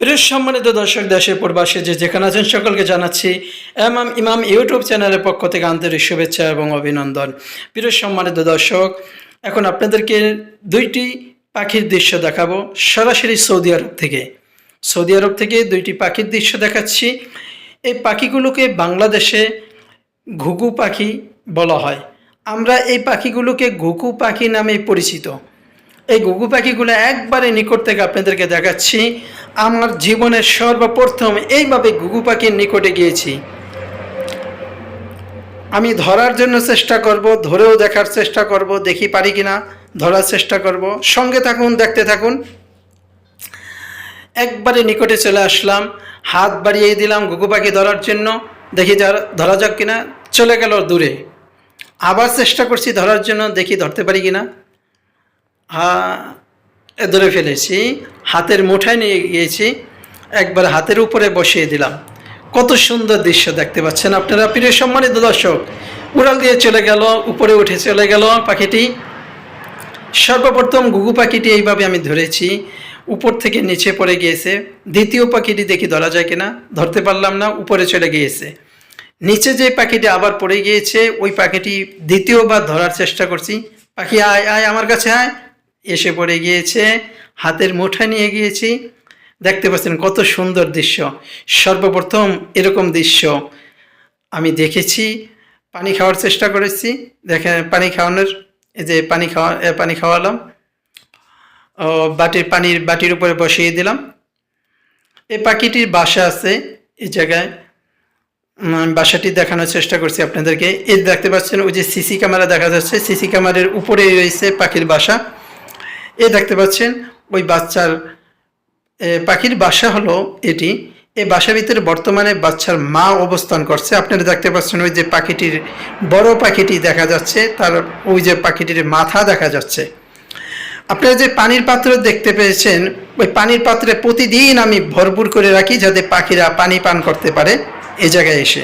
প্রিয় সম্মানিত দর্শক, দেশের প্রবাসী যে যেখানে আছেন, সকলকে জানাচ্ছি এমাম ইমাম ইউটিউব চ্যানেলের পক্ষ থেকে আন্তরিক শুভেচ্ছা এবং অভিনন্দন। প্রিয় সম্মানিত দর্শক, এখন আপনাদেরকে দুইটি পাখির দৃশ্য দেখাবো। সরাসরি সৌদি আরব থেকে। সৌদি আরব থেকে দুইটি পাখির দৃশ্য দেখাচ্ছি। এই পাখিগুলোকে বাংলাদেশে ঘুঘু পাখি বলা হয়। আমরা এই পাখিগুলোকে ঘুঘু পাখি নামে পরিচিত। এই ঘুঘু পাখিগুলো একবারে নিকট থেকে আপনাদেরকে দেখাচ্ছি। আমার জীবনের সর্বপ্রথম এইভাবে ঘুঘু পাখির নিকটে গিয়েছি। আমি ধরার জন্য চেষ্টা করব, ধরেও দেখার চেষ্টা করব, দেখি পারি কি না ধরার চেষ্টা করব। সঙ্গে থাকুন, দেখতে থাকুন। একবারে নিকটে চলে আসলাম, হাত বাড়িয়ে দিলাম ঘুঘু পাখি ধরার জন্য। দেখি ধরা- ধরা যাক কিনা, চলে গেল দূরে। আবার চেষ্টা করছি ধরার জন্য, দেখি ধরতে পারি কিনা। ধরে ফেলেছি, হাতের মুঠায় নিয়ে গিয়েছি, একবার হাতের উপরে বসিয়ে দিলাম। কত সুন্দর দৃশ্য দেখতে পাচ্ছেন আপনারা, প্রিয় সম্মানিত দর্শক। উড়াল দিয়ে চলে গেল, উপরে উঠে চলে গেল পাখিটি। সর্বপ্রথম ঘুঘু পাখিটি এইভাবে আমি ধরেছি, উপর থেকে নিচে পড়ে গিয়েছে। দ্বিতীয় পাখিটি দেখি ধরা যায় কিনা, ধরতে পারলাম না, উপরে চলে গিয়েছে। নিচে যে পাখিটি আবার পড়ে গিয়েছে, ওই পাখিটি দ্বিতীয়বার ধরার চেষ্টা করছি। পাখি, আয় আয়, আমার কাছে আয়। এসে পড়ে গিয়েছে হাতের মুঠা নিয়ে গিয়েছি। দেখতে পাচ্ছেন কত সুন্দর দৃশ্য। সর্বপ্রথম এরকম দৃশ্য আমি দেখেছি। পানি খাওয়ার চেষ্টা করেছি। দেখেন পানি খাওয়ানোর এই যে পানি খাওয়া পানি খাওয়ালাম। ও, বাটির পানির বাটির উপরে বসিয়ে দিলাম। এই পাখিটির বাসা আছে এই জায়গায়। বাসাটি দেখানোর চেষ্টা করছি আপনাদেরকে। এই দেখতে পাচ্ছেন ওই যে সিসি ক্যামেরা দেখা যাচ্ছে। সিসি ক্যামেরার উপরেই রয়েছে পাখির বাসা। এ দেখতে পাচ্ছেন, ওই বাচ্চার পাখির বাসা হলো এটি। এই বাসার ভিতরে বর্তমানে বাচ্চার মা অবস্থান করছে। আপনারা দেখতে পাচ্ছেন ওই যে পাখিটির, বড় পাখিটি দেখা যাচ্ছে, তার ওই যে পাখিটির মাথা দেখা যাচ্ছে। আপনারা যে পানির পাত্র দেখতে পেয়েছেন, ওই পানির পাত্রে প্রতিদিন আমি ভরপুর করে রাখি যাতে পাখিরা পানি পান করতে পারে এ জায়গায় এসে।